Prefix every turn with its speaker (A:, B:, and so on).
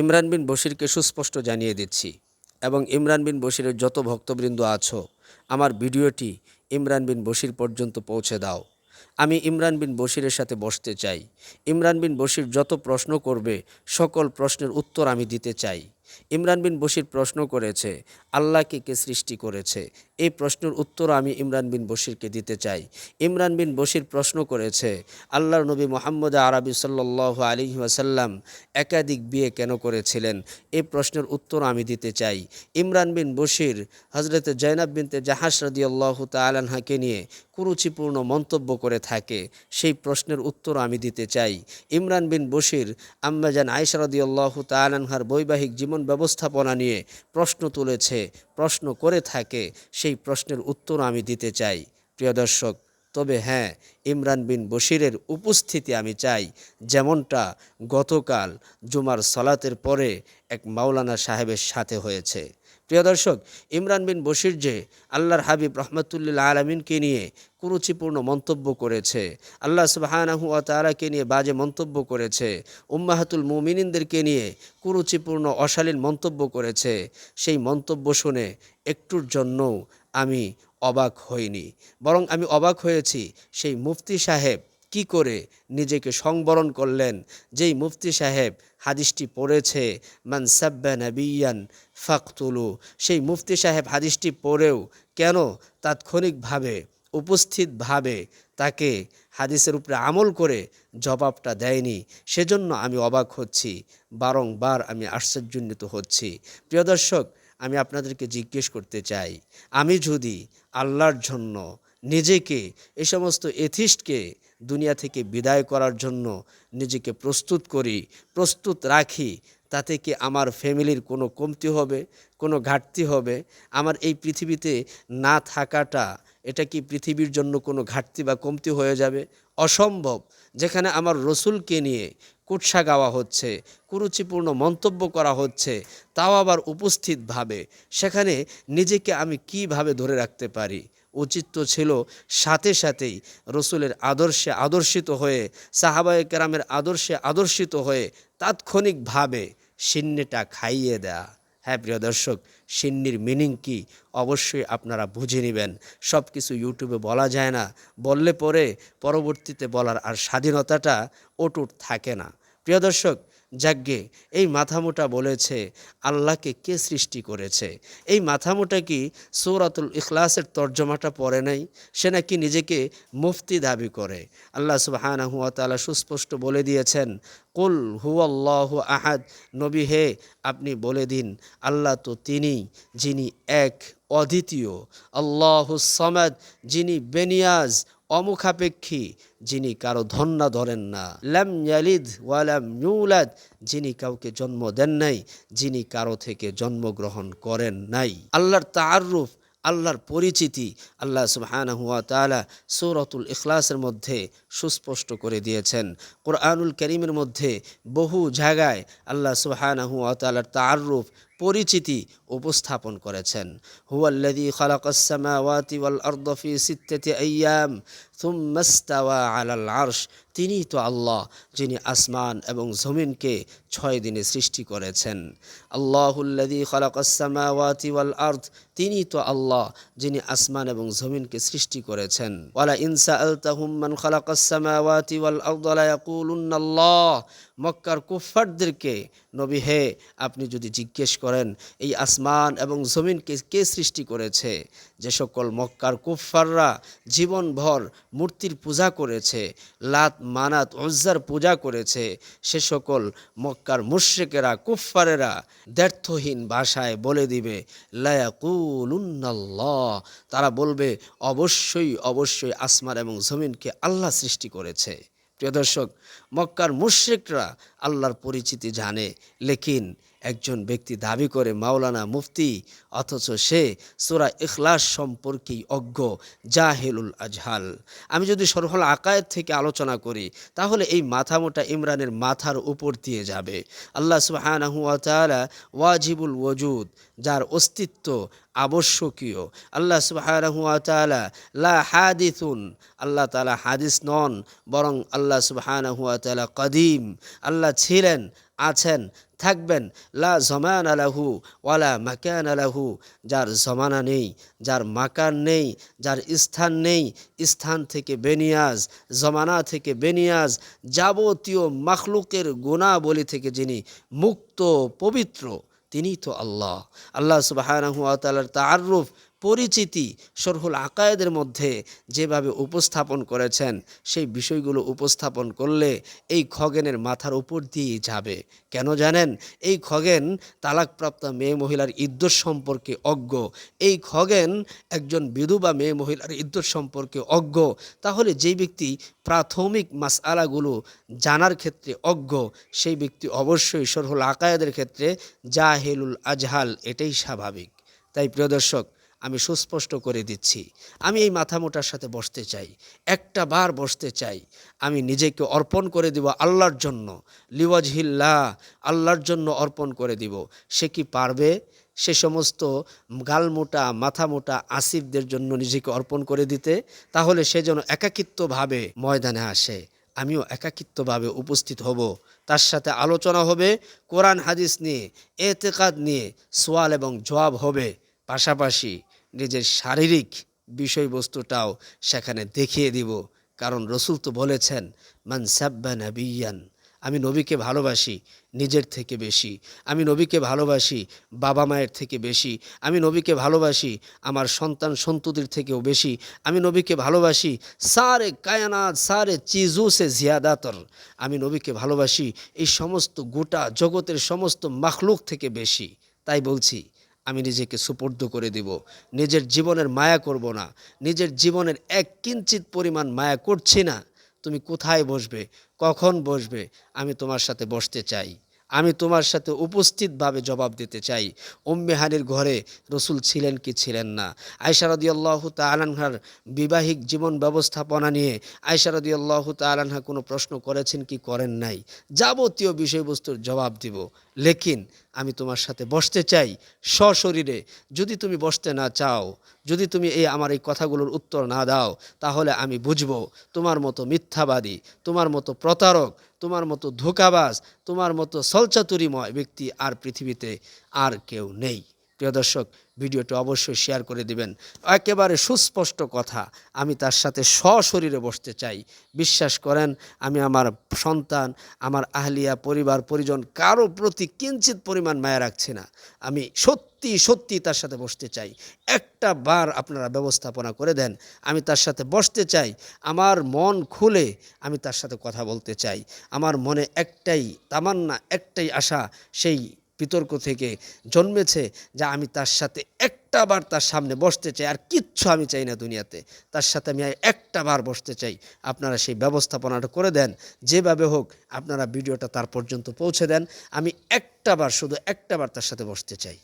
A: ইমরান বিন বশিরকে সুস্পষ্ট জানিয়ে দিচ্ছি, এবং ইমরান বিন বশিরের যত ভক্তবৃন্দ আছো, আমার ভিডিওটি ইমরান বিন বশির পর্যন্ত পৌঁছে দাও। আমি ইমরান বিন বশিরের সাথে বসতে চাই। ইমরান বিন বশির যত প্রশ্ন করবে, সকল প্রশ্নের উত্তর আমি দিতে চাই। ইমরান বিন বশির প্রশ্ন করেছে, আল্লাহকে কে সৃষ্টি করেছে? এই প্রশ্নের উত্তর আমি ইমরান বিন বশিরকে দিতে চাই। ইমরান বিন বশির প্রশ্ন করেছে, আল্লাহর নবী মোহাম্মদ আরবি সাল্লাহ আলী ওয়াসাল্লাম একাধিক বিয়ে কেন করেছিলেন? এই প্রশ্নের উত্তর আমি দিতে চাই। ইমরান বিন বশির হজরত জৈনাব বিনতে জাহাস রদি আল্লাহ তালানহাকে নিয়ে কুরুচিপূর্ণ মন্তব্য করে থাকে, সেই প্রশ্নের উত্তর আমি দিতে চাই। ইমরান বিন বশির আম্মাজান আয়সারদি আল্লাহ তালানহার বৈবাহিক জীবন ব্যবস্থাপনা নিয়ে প্রশ্ন তুলেছে, প্রশ্ন করে থাকে, সেই প্রশ্নের উত্তর আমি দিতে চাই। প্রিয় দর্শক, তবে হ্যাঁ ইমরান বিন বশিরের উপস্থিতি আমি চাই। যেমনটা গতকাল জুমার সলাতের পরে এক মাওলানা সাহেবের সাথে হয়েছে। প্রিয় দর্শক, ইমরান বিন বশির যে আল্লাহর হাবিব রহমতুল্লাহ আলমিনকে নিয়ে কুরুচিপূর্ণ মন্তব্য করেছে, আল্লাহ সুবাহানাহু তালাকে নিয়ে বাজে মন্তব্য করেছে, উম্মাহাতুল মুমিনিনদেরকে নিয়ে কুরুচিপূর্ণ অশালীন মন্তব্য করেছে, সেই মন্তব্য শুনে একটুর জন্যও আমি অবাক হইনি। বরং আমি অবাক হয়েছি সেই মুফতি সাহেব কি করে নিজেকে সংবরণ করলেন? যেই মুফতি সাহেব হাদিসটি পড়েছে, মান সাব্বা ফাকতুলু সেই মুফতি সাহেব হাদিসটি পড়েও কেন তাৎক্ষণিকভাবে, উপস্থিতভাবে তাকে হাদিসের উপরে আমল করে জবাবটা দেয়নি? সেজন্য আমি অবাক হচ্ছি, বারংবার আমি আশ্চর্যান্বিত হচ্ছি। প্রিয় দর্শক, আমি আপনাদেরকে জিজ্ঞেস করতে চাই, আমি যদি আল্লাহর জন্য নিজেকে এই সমস্ত এথিস্টকে দুনিয়া থেকে বিদায় করার জন্য নিজেকে প্রস্তুত করি, প্রস্তুত রাখি, তাতে কি আমার ফ্যামিলির কোনো কমতি হবে, কোনো ঘাটতি হবে? আমার এই পৃথিবীতে না থাকাটা, এটা কি পৃথিবীর জন্য কোনো ঘাটতি বা কমতি হয়ে যাবে? অসম্ভব। যেখানে আমার রসুলকে নিয়ে কুৎসা গাওয়া হচ্ছে, কুরুচিপূর্ণ মন্তব্য করা হচ্ছে, তাও আবার উপস্থিতভাবে সেখানে নিজেকে আমি কীভাবে ধরে রাখতে পারি? উচিত তো ছিল সাথে সাথেই রসুলের আদর্শে আদর্শিত হয়ে, সাহাবায় কেরামের আদর্শে আদর্শিত হয়ে তাৎক্ষণিকভাবে সিন্নেটা খাইয়ে দেয়া। হ্যাঁ প্রিয় দর্শক, সিন্নির মিনিং কি? অবশ্যই আপনারা বুঝে নেবেন। সব কিছু ইউটিউবে বলা যায় না। বললে পরে পরবর্তীতে বলার আর স্বাধীনতাটা অটুট থাকে না। প্রিয় দর্শক যাজ্ঞে, এই মাথামোটা বলেছে, আল্লাহকে কে সৃষ্টি করেছে? এই মাথামোটা কি সৌরাতুল ইখলাসের তর্জমাটা পড়ে নাই? সে নাকি নিজেকে মুফতি দাবি করে। আল্লাহ সুবাহানা হুয়া তালা সুস্পষ্ট বলে দিয়েছেন, কুল হুয়াল্লাহ আহাদ। নবী হে, আপনি বলে দিন, আল্লাহ তো তিনি, যিনি এক অদ্বিতীয়। আল্লাহ সমাদ, যিনি বেনিয়াজ অমুখাপেক্ষী যিনি কারও ধন্না ধরেন না। লাম ইয়ালিদ ওয়ালাম ইউলাদ, যিনি কাউকে জন্ম দেন নাই, যিনি কারও থেকে জন্মগ্রহণ করেন নাই। আল্লাহর তাআরুফ আল্লাহর পরিচিতি আল্লাহ সুবহানাহু ওয়া তাআলা সূরাতুল ইখলাসের মধ্যে সুস্পষ্ট করে দিয়েছেন। কোরআনুল করিমের মধ্যে বহু জায়গায় আল্লাহ সুবহানাহু ওয়া তাআলার তাআরুফ পরিচিতি উপস্থাপন করেছেন। হুয়াল্লাযী খালাকাস সামাওয়াতি ওয়াল আরদা ফি সিত্তাতি আইয়াম থুম্মা ইস্তাওয়া আলাল আরশ। তিনিই তো আল্লাহ, যিনি আসমান এবং জমিনকে ছয় দিনে সৃষ্টি করেছেন। আল্লাহুল্লাযী খালাকাস সামাওয়াতি ওয়াল আরদ, তিনি তো আল্লাহ, যিনি আসমান এবং জমিনকে সৃষ্টি করেছেন। ওয়ালা ইনসা আলতাহুম মান খালাকাস সামাওয়াতি ওয়াল ইয়াকুলুন্নাল্লাহ। মক্কার কুফফারদেরকে, নবী হে, আপনি যদি জিজ্ঞেস করেন, এই আসমান এবং জমিনকে কে সৃষ্টি করেছে? যে সকল মক্কার কুফফাররা জীবনভর মূর্তির পূজা করেছে, লাত মানাত উজ্জার পূজা করেছে, সে সকল মক্কার মুশ্রিকেরা, কুফফারেরা দ্ব্যর্থহীন ভাষায় বলে দিবে, লায়াকুলুন্নাল্লাহ। তারা বলবে, অবশ্যই অবশ্যই আসমান এবং জমিনকে আল্লাহ সৃষ্টি করেছে। প্রিয় দর্শক, মক্কার মুশ্রিকরা আল্লাহর পরিচিতি জানে, লেকিন একজন ব্যক্তি দাবি করে, মাওলানা মুফতি, অথচ সে সোরা ইখলাস সম্পর্কেই অজ্ঞ, জাহেলুল আজহাল। আমি যদি সরহল আকায়েত থেকে আলোচনা করি, তাহলে এই মাথা মোটা ইমরানের মাথার উপর দিয়ে যাবে। আল্লাহ সুবাহানাহু তাআলা ওয়াজিবুল ওজুদ যার অস্তিত্ব আবশ্যকীয়। আল্লাহ সুবাহানাহু তাআলা লা হাদিথুন আল্লাহ তাআলা হাদিস নন, বরং আল্লাহ সুবাহানাহু তাআলা কদিম। আল্লাহ ছিলেন আছেন, থাকবেন। লা জমান আলাহু ওয়ালা মাকান আলাহু যার জমানা নেই, যার মাকান নেই, যার স্থান নেই, স্থান থেকে বেনিয়াজ, জমানা থেকে বেনিয়াজ, যাবতীয় মাখলুকের গুণাবলী থেকে যিনি মুক্ত, পবিত্র তিনি তো আল্লাহ। আল্লাহ সুবাহানহু তালার তাআরুফ পরিচিতি সরহুল আকায়েদের মধ্যে যেভাবে উপস্থাপন করেছেন, সেই বিষয়গুলো উপস্থাপন করলে এই খগেনের মাথার উপর দিয়েই যাবে। কেন জানেন? এই খগেন তালাকপ্রাপ্ত মেয়ে মহিলার ইদ্যুৎ সম্পর্কে অজ্ঞ। এই খগেন একজন বিধবা মেয়ে মহিলার ইদ্যুৎ সম্পর্কে অজ্ঞ। তাহলে যেই ব্যক্তি প্রাথমিক মাসআলাগুলো জানার ক্ষেত্রে অজ্ঞ, সেই ব্যক্তি অবশ্যই সরহুল আকায়েদের ক্ষেত্রে জাহেলুল আজহাল, এটাই স্বাভাবিক। তাই প্রিয় দর্শক আমি সুস্পষ্ট করে দিচ্ছি। আমি এই মাথা মোটার সাথে বসতে চাই। একটা বার বসতে চাই। আমি নিজেকে অর্পণ করে দিব আল্লাহর জন্য। লিওয়াজহিল্লা, আল্লাহর জন্য অর্পণ করে দিব। সে কি পারবে? সে সমস্ত গালমোটা মাথা মোটা আসিফদের জন্য নিজেকে অর্পণ করে দিতে। তাহলে সে যেন একাকিত্বভাবে ময়দানে আসে। আমিও একাকিত্বভাবে উপস্থিত হব। তার সাথে আলোচনা হবে, কোরআন, হাদিস নিয়ে, এতেকাদ নিয়ে, সোয়াল এবং জবাব হবে। পাশাপাশি নিজের শারীরিক বিষয়বস্তুটাও সেখানে দেখিয়ে দিব। কারণ রসুল তো বলেছেন, মান সাব্বা নাবিয়ান আমি নবীকে ভালোবাসি নিজের থেকে বেশি আমি নবীকে ভালোবাসি বাবা মায়ের থেকে বেশি আমি নবীকে ভালোবাসি আমার সন্তান সন্ততির থেকেও বেশি আমি নবীকে ভালোবাসি সারে কায়নাত, সারে চিজু সে জিয়াদাতর আমি নবীকে ভালোবাসি এই সমস্ত গোটা জগতের সমস্ত মাখলুক থেকে বেশি তাই বলছি। আমি নিজেকে সুপর্দ করে দিব। নিজের জীবনের মায়া করব না। নিজের জীবনের এক কিঞ্চিত পরিমাণ মায়া করছি না। তুমি কোথায় বসবে? কখন বসবে? আমি তোমার সাথে বসতে চাই। আমি তোমার সাথে উপস্থিতভাবে জবাব দিতে চাই। উম্মেহানির ঘরে রসুল ছিলেন কি ছিলেন না? আয়সারদি আল্লাহ তালানহার বিবাহিক জীবন ব্যবস্থাপনা নিয়ে আয়সারদি আল্লাহ তালানহা কোনো প্রশ্ন করেছেন কি করেন নাই? যাবতীয় বিষয়বস্তুর জবাব দিব। লেকিন আমি তোমার সাথে বসতে চাই সশরীরে। যদি তুমি বসতে না চাও, যদি তুমি এই আমার এই কথাগুলোর উত্তর না দাও, তাহলে আমি বুঝব তোমার মতো মিথ্যাবাদী, তোমার মতো প্রতারক, তোমার মতো ধোকাবাজ, তোমার মতো সলচাতুরিময় ব্যক্তি আর পৃথিবীতে আর কেউ নেই। প্রিয় দর্শক, ভিডিওটি অবশ্যই শেয়ার করে দিবেন। একেবারে সুস্পষ্ট কথা, আমি তার সাথে সশরীরে বসতে চাই। বিশ্বাস করেন, আমি আমার সন্তান, আমার আহলিয়া পরিবার, পরিজন কারও প্রতি কিঞ্চিত পরিমাণ মায়া রাখছি না। আমি সত্যি সত্যি তার সাথে বসতে চাই। একটা বার আপনারা ব্যবস্থাপনা করে দেন, আমি তার সাথে বসতে চাই। আমার মন খুলে আমি তার সাথে কথা বলতে চাই। আমার মনে একটাই তামান্না, একটাই আশা, সেই বিতর্ক থেকে জন্মেছে যা আমি তার সাথে একটা বার তার সামনে বসতে চাই আর কিচ্ছু আমি চাই না দুনিয়াতে। তার সাথে আমি একটা বার বসতে চাই। আপনারা সেই ব্যবস্থাপনাটা করে দেন। যেভাবে হোক আপনারা ভিডিওটা তার পর্যন্ত পৌঁছে দেন। আমি একটা বার, শুধু একটা বার তার সাথে বসতে চাই।